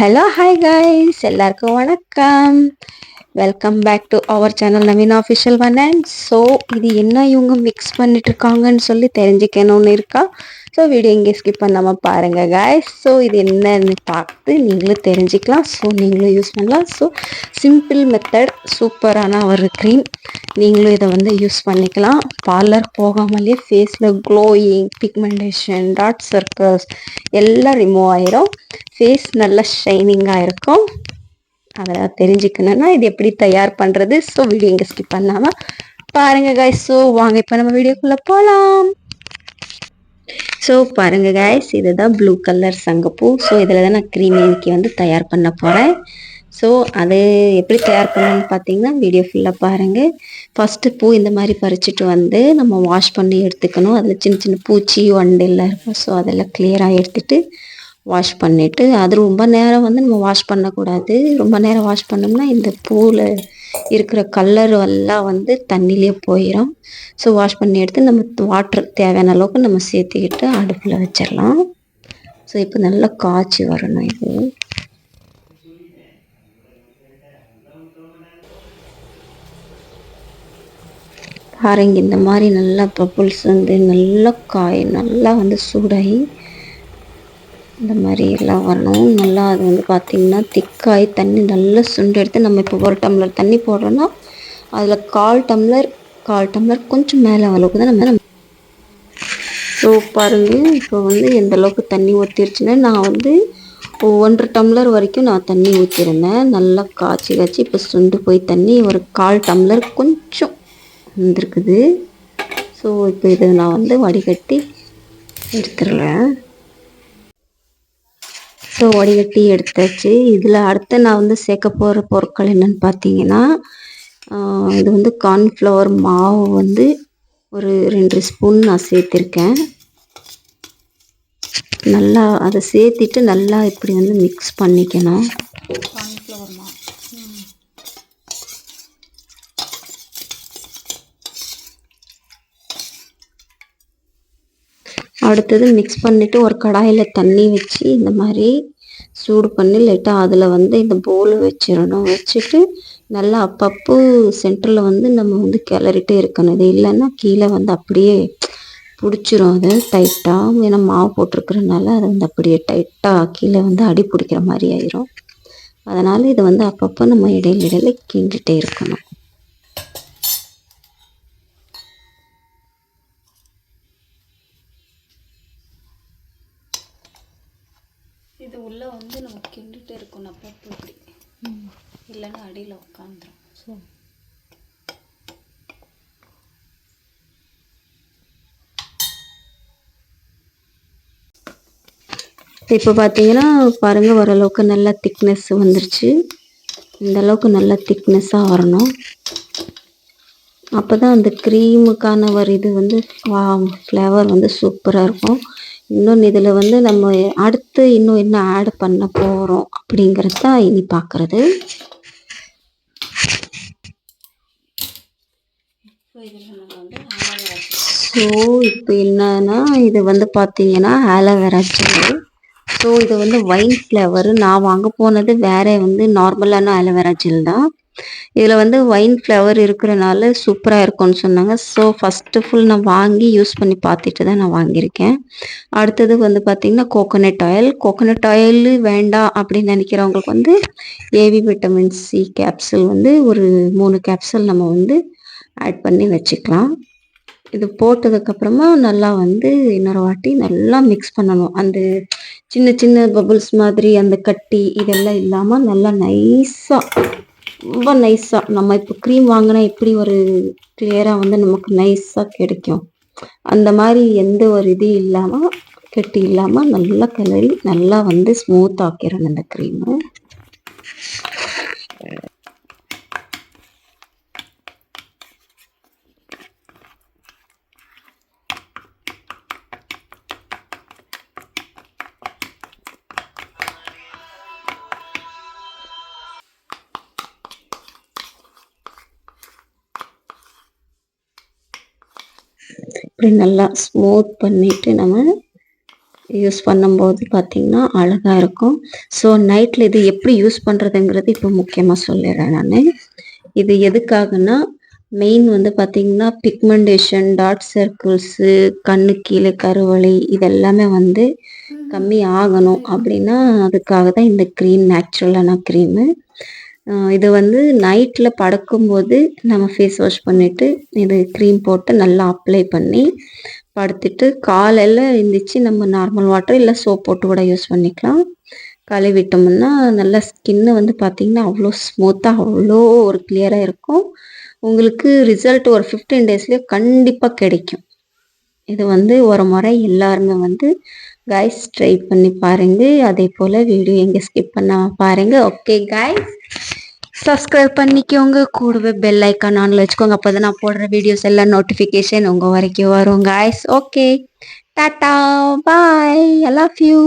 Hello hi guys எல்லாருக்கும் வணக்கம். Welcome back to our channel Naveen official one and so இது என்ன இவங்க மிக்ஸ் பண்ணிட்டு இருக்காங்கன்னு சொல்லி தெரிஞ்சுக்கணும்னு இருக்கா? ஸோ வீடியோ இங்கே ஸ்கிப் பண்ணாமல் பாருங்கள் காய்ஸ் ஸோ இது என்னன்னு பார்த்து நீங்களும் தெரிஞ்சுக்கலாம். ஸோ நீங்களும் யூஸ் பண்ணலாம். ஸோ சிம்பிள் மெத்தட் சூப்பரான ஒரு க்ரீம் நீங்களும் இதை வந்து யூஸ் பண்ணிக்கலாம். பார்லர் போகாமலே ஃபேஸில் க்ளோயிங் பிக்மெண்டேஷன் டாட் சர்க்கிள்ஸ் எல்லாம் ரிமூவ் ஆயிரும். ஃபேஸ் நல்லா ஷைனிங்காக இருக்கும். அதெல்லாம் தெரிஞ்சுக்கணுன்னா இது எப்படி தயார் பண்ணுறது ஸோ வீடியோ இங்கே ஸ்கிப் பண்ணாமல் பாருங்கள் காய்ஸ் ஸோ வாங்க இப்போ நம்ம வீடியோக்குள்ளே போகலாம் ஸோ பாருங்கள் காய்ஸ் இதுதான் ப்ளூ கலர் சங்கப்பூ. ஸோ இதில் தான் நான் க்ரீம் இன்னைக்கு வந்து தயார் பண்ண போகிறேன் ஸோ அது எப்படி தயார் பண்ணணும்னு பார்த்தீங்கன்னா வீடியோ ஃபுல்லாக பாருங்கள் ஃபஸ்ட்டு பூ இந்த மாதிரி பறிச்சுட்டு வந்து நம்ம வாஷ் பண்ணி எடுத்துக்கணும். அதில் சின்ன சின்ன பூச்சி வண்டு எல்லாம் இருக்கும் ஸோ அதெல்லாம் கிளியராக எடுத்துகிட்டு வாஷ் பண்ணிவிட்டு அது ரொம்ப நேரம் வந்து நம்ம வாஷ் பண்ணக்கூடாது. ரொம்ப நேரம் வாஷ் பண்ணோம்னா இந்த பூவில் இருக்கிற கலர் எல்லாம் வந்து தண்ணியிலே போயிடும் ஸோ வாஷ் பண்ணி எடுத்து நம்ம வாட்டர் தேவையான அளவுக்கு நம்ம சேர்த்துக்கிட்டு அடுப்பில் வச்சிடலாம். ஸோ இப்போ நல்லா காய்ச்சி வரணும் இது. பாருங்க இந்த மாதிரி நல்லா பப்புள்ஸ் வந்து நல்லா காய் நல்லா வந்து சூடாகி இந்த மாதிரி எல்லாம் வரணும். நல்லா அது வந்து பார்த்திங்கன்னா திக்காகி தண்ணி நல்லா சுண்டு எடுத்து நம்ம இப்போ ஒரு டம்ளர் தண்ணி போடுறோன்னா அதில் கால் டம்ளர் கால் டம்ளர் கொஞ்சம் மேலே அளவுக்கு தான் நம்ம ஸோ பாருங்கள் இப்போ வந்து எந்த அளவுக்கு தண்ணி ஊற்றிருச்சுன்னா நான் வந்து ஒன்றரை டம்ளர் வரைக்கும் நான் தண்ணி ஊற்றிருந்தேன் நல்லா காய்ச்சி காய்ச்சி இப்போ சுண்டு போய் தண்ணி ஒரு கால் டம்ளர் கொஞ்சம் வந்திருக்குது. ஸோ இப்போ இதை நான் வந்து வடிகட்டி எடுத்துடுறேன். ஸோ வடிகட்டி எடுத்தாச்சு. இதில் அடுத்து நான் வந்து சேர்க்க போகிற பொருட்கள் என்னென்னு பார்த்தீங்கன்னா இது வந்து கார்ன்ஃப்ளவர் மாவு வந்து ஒரு ரெண்டு ஸ்பூன் நான் சேர்த்துருக்கேன். நல்லா அதை சேர்த்திட்டு நல்லா இப்படி வந்து மிக்ஸ் பண்ணிக்கணும். கார்ன்ஃப்ளவர் மாவு. அடுத்தது மிக்ஸ் பண்ணிவிட்டு ஒரு கடாயில் தண்ணி வச்சு இந்த மாதிரி சூடு பண்ணி லைட்டாக அதில் வந்து இந்த போல் வச்சிடணும். வச்சுட்டு நல்லா அப்பப்போ சென்டரில் வந்து நம்ம வந்து கிளறிட்டே இருக்கணும். இது இல்லைன்னா கீழே வந்து அப்படியே பிடிச்சிரும் அது டைட்டாக ஏன்னா மாவு போட்டிருக்கிறனால அது வந்து அப்படியே டைட்டாக கீழே வந்து அடி பிடிக்கிற மாதிரி ஆயிரும். அதனால் இதை வந்து அப்பப்போ நம்ம இடையில இடையில கிண்டிகிட்டே இருக்கணும். இது உள்ளே வந்து நம்ம கிண்டிட்டு இருக்கணும் அப்பப்போ இப்படி. இல்லைன்னா அடியில் உட்காந்துரும் ஸோ இப்போ பார்த்தீங்கன்னா பாருங்கள் ஓரளவுக்கு நல்லா திக்னஸ் வந்துருச்சு. இந்த அளவுக்கு நல்லா திக்னஸ்ஸாக வரணும். அப்போ தான் அந்த க்ரீமுக்கான ஒரு இது வந்து ஃப்ளேவர் வந்து சூப்பராக இருக்கும். இன்னொன்று இதில் வந்து நம்ம அடுத்து இன்னும் என்ன ஆட் பண்ண போகிறோம் அப்படிங்கிறது தான் இனி பார்க்குறது ஸோ இப்போ என்னன்னா இது வந்து பார்த்தீங்கன்னா ஆலோவேரா ஜெல் ஸோ இது வந்து ஒயின் ஃப்ளேவர் நான் வாங்க போனது வேற வந்து நார்மலான ஆலோவேரா ஜெல் தான். இதில் வந்து ஒயின் ஃப்ளேவர் இருக்கிறனால சூப்பராக இருக்கும்னு சொன்னாங்க. ஸோ ஃபஸ்ட்டு ஃபுல் நான் வாங்கி யூஸ் பண்ணி பார்த்துட்டு தான் நான் வாங்கியிருக்கேன். அடுத்தது வந்து பார்த்திங்கன்னா கோகோனட் ஆயில் கோகோனட் ஆயில் வேண்டாம் அப்படின்னு நினைக்கிறவங்களுக்கு வந்து ஏவி விட்டமின் சி கேப்சூல் வந்து ஒரு மூணு கேப்சூல் நம்ம வந்து ஆட் பண்ணி வச்சுக்கலாம். இது போட்டதுக்கப்புறமா நல்லா வந்து இன்னொரு வாட்டி நல்லா மிக்ஸ் பண்ணணும். அந்த சின்ன சின்ன பபுள்ஸ் மாதிரி அந்த கட்டி இதெல்லாம் இல்லாமல் நல்லா நைஸாக ரொம்ப நைஸாக நம்ம இப்போ க்ரீம் வாங்கினா எப்படி ஒரு கிளியராக வந்து நமக்கு நைஸாக கிடைக்கும்? அந்த மாதிரி எந்த ஒரு இது இல்லாமல் கெட்டி இல்லாமல் நல்லா கிளறி நல்லா வந்து ஸ்மூத் ஆக்கிறேன் அந்த க்ரீமு இப்படி நல்லா ஸ்மூத் பண்ணிவிட்டு நம்ம யூஸ் பண்ணும்போது பார்த்திங்கன்னா அழகாக இருக்கும். ஸோ நைட்டில் இது எப்படி யூஸ் பண்ணுறதுங்கிறது இப்போ முக்கியமாக சொல்லிடுறேன் நான். இது எதுக்காகனா மெயின் வந்து பார்த்திங்கன்னா பிக்மெண்டேஷன் டாட் சர்க்கிள்ஸு கண்ணு கீழே கருவளை இதெல்லாமே வந்து கம்மி ஆகணும். அப்படின்னா அதுக்காக தான் இந்த க்ரீம் நேச்சுரலான க்ரீமு இது வந்து நைட்டில் படுக்கும்போது நம்ம ஃபேஸ் வாஷ் பண்ணிவிட்டு இது க்ரீம் போட்டு நல்லா அப்ளை பண்ணி படுத்துட்டு காலையில் எழுந்திரிச்சு நம்ம நார்மல் வாட்டர் இல்லை சோப் போட்டு கூட யூஸ் பண்ணிக்கலாம். கழுவிட்டோம்னா நல்லா ஸ்கின்னு வந்து பார்த்திங்கன்னா அவ்வளோ ஸ்மூத்தாக அவ்வளோ ஒரு கிளியராக இருக்கும். உங்களுக்கு ரிசல்ட் ஒரு ஃபிஃப்டீன் டேஸ்லேயே கண்டிப்பாக கிடைக்கும். இது வந்து ஒரு முறை எல்லாருமே வந்து கைஸ் ட்ரை பண்ணி பாருங்க. அதே போல் வீடியோ எங்கே ஸ்கிப் பண்ணாம பாருங்க. ஓகே கைஸ் சப்ஸ்கிரைப் பண்ணிக்கோங்க. கூடவே பெல் ஐக்கான் ஆன்ல வச்சுக்கோங்க. அப்போ தான் நான் போடுற வீடியோஸ் எல்லாம் நோட்டிஃபிகேஷன் உங்கள் வரைக்கும் வரும் guys okay tata. Bye I love you